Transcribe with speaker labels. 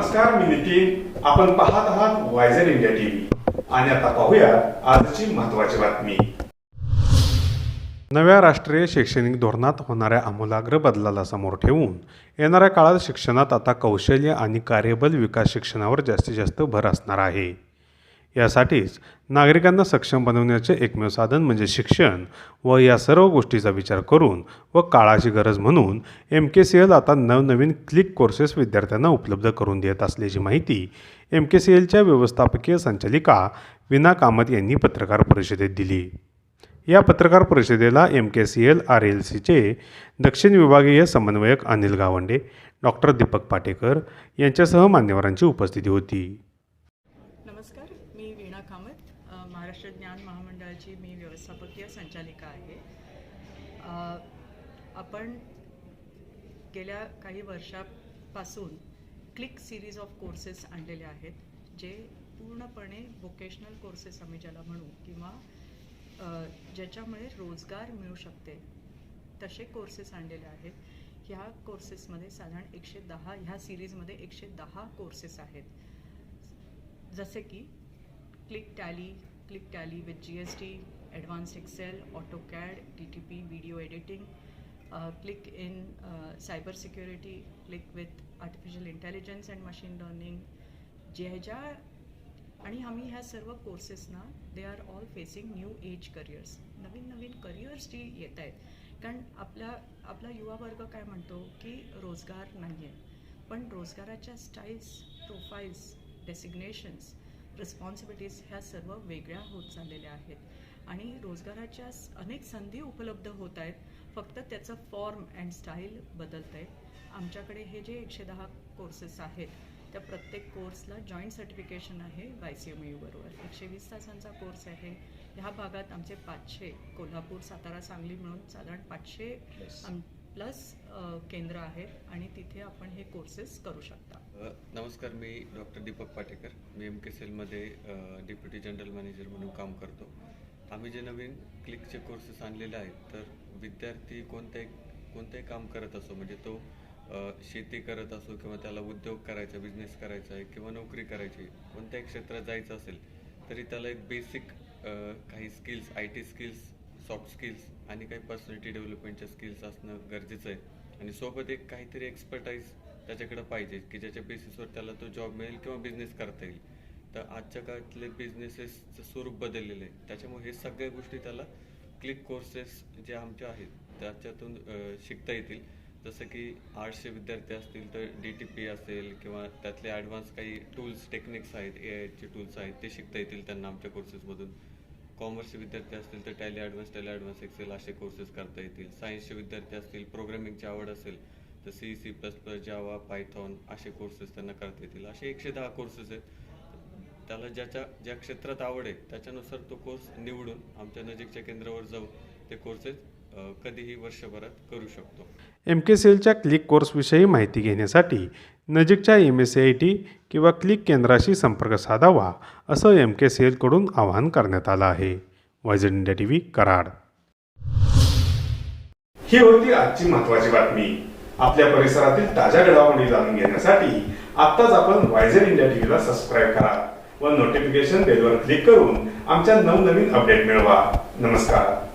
Speaker 1: नमस्कार मी नितीन. आपण पाहत आहात वायझर इंडिया टीव्ही आणि आता पाहूया आजची महत्वाची बातमी. नव्या राष्ट्रीय शैक्षणिक धोरणात होणाऱ्या आमूलाग्र बदलाला समोर ठेवून येणाऱ्या काळात शिक्षणात आता कौशल्य आणि कार्यबल विकास शिक्षणावर जास्तीत जास्त भर असणार आहे. यासाठीच नागरिकांना सक्षम बनवण्याचे एकमेव साधन म्हणजे शिक्षण व या सर्व गोष्टीचा विचार करून व काळाची गरज म्हणून एम के सी एल आता नवनवीन क्लिक कोर्सेस विद्यार्थ्यांना उपलब्ध करून देत असल्याची माहिती एम के सी एलच्या व्यवस्थापकीय संचालिका विना कामत यांनी पत्रकार परिषदेत दिली. या पत्रकार परिषदेला M K C L R L सीचे दक्षिण विभागीय समन्वयक अनिल गावंडे डॉक्टर दीपक पाटेकर यांच्यासह मान्यवरांची उपस्थिती होती.
Speaker 2: नमस्कार मी वीणा कामत महाराष्ट्र ज्ञान महामंडळाची मी व्यवस्थापकीय संचालिका आहे. आपण गेल्या काही वर्षापासून क्लिक सिरीज ऑफ कोर्सेस आणलेले आहेत जे पूर्णपणे वोकेशनल कोर्सेस आम्ही ज्याला म्हणू किंवा ज्याच्यामुळे रोजगार मिळू शकते तसे कोर्सेस आणलेले आहेत. ह्या कोर्सेसमध्ये साधारण एकशे दहा ह्या सिरीजमध्ये एकशे दहा कोर्सेस आहेत. जसे की click tally click tally with G S T AutoCAD, excel AutoCAD T T P video editing click in cyber security click with artificial intelligence and machine learning ज्या आणि आम्ही ह्या सर्व कोर्सेसना they are all facing new age careers नवीन नवीन careers जी येत आहेत. कारण आपल्या आपला युवा वर्ग काय म्हणतो की रोजगार नाही आहे पण रोजगाराच्या स्टाईल्स प्रोफाईल्स डेसिग्नेशन्स रिस्पॉन्सिबिलिटीज ह्या सर्व वेगळ्या होत चाललेल्या आहेत. आणि रोजगाराच्या अनेक संधी उपलब्ध होत आहेत. फक्त त्याचं फॉर्म अँड स्टाईल बदलत आहे आमच्याकडे हे जे एकशे दहा कोर्सेस आहेत त्या प्रत्येक कोर्सला जॉईंट सर्टिफिकेशन आहे वाय सी एम बरोबर. एकशे वीस तासांचा कोर्स आहे. ह्या भागात आमचे पाचशे कोल्हापूर सातारा सांगली मिळून साधारण पाचशे प्लस केंद्र आहेत आणि तिथे आपण हे कोर्सेस करू शकता.
Speaker 3: नमस्कार मी डॉक्टर दीपक पाटेकर. मी एम के सेलमध्ये डेप्युटी जनरल मॅनेजर म्हणून काम करतो. आम्ही जे नवीन क्लिकचे कोर्सेस आणलेले आहेत तर विद्यार्थी कोणत्याही कोणतंही काम करत असो म्हणजे तो शेती करत असो किंवा त्याला उद्योग करायचा बिझनेस करायचा आहे किंवा नोकरी करायची आहे, कोणत्याही क्षेत्रात जायचं असेल तरी त्याला एक बेसिक काही skills I T skills soft skills आणि काही पर्सनॅलिटी डेव्हलपमेंटच्या स्किल्स असणं गरजेचं आहे. आणि सोबत एक काहीतरी एक्सपर्टाईज त्याच्याकडे पाहिजे की ज्याच्या बेसिसवर त्याला तो जॉब मिळेल किंवा बिझनेस करता येईल. तर आजच्या काळातले बिझनेसेसचं स्वरूप बदललेलं आहे. त्याच्यामुळे हे सगळ्या गोष्टी त्याला क्लिक कोर्सेस जे आमचे आहेत त्याच्यातून शिकता येतील. जसं की आर्ट्सचे विद्यार्थी असतील तर डी टी पी असेल किंवा त्यातले ॲडव्हान्स काही टूल्स टेक्निक्स आहेत ए आयचे टूल्स आहेत ते शिकता येतील त्यांना आमच्या कोर्सेसमधून कॉमर्सचे विद्यार्थी असतील तर tally advance tally advance excel असे कोर्सेस करता येतील. सायन्सचे विद्यार्थी असतील प्रोग्रामिंगची आवड असेल तर C C plus plus Java Python असे कोर्सेस त्यांना करता येतील. असे एकशे दहा कोर्सेस आहेत. त्याला ज्याच्या ज्या क्षेत्रात आवड आहे त्याच्यानुसार तो कोर्स निवडून आमच्या नजीकच्या केंद्रावर जाऊन ते कोर्सेस कधीही वर्षभरात करू शकतो.
Speaker 1: एम के सी क्लिक कोर्सविषयी माहिती घेण्यासाठी नजीकच्या M S C I T किंवा क्लिक केंद्राशी संपर्क साधावा असं एम के सी एलकडून आवाहन करण्यात आलं आहे. YZ India T V Karad. ही होती आजची महत्वाची बातमी. आपल्या परिसरातील ताज्या घडामोडी जाणून घेण्यासाठी आत्ताच आपण वायझर इंडिया टीव्हीला सबस्क्राईब करा व नोटिफिकेशन बेलवर क्लिक करून आमच्या नवनवीन अपडेट मिळवा. नमस्कार.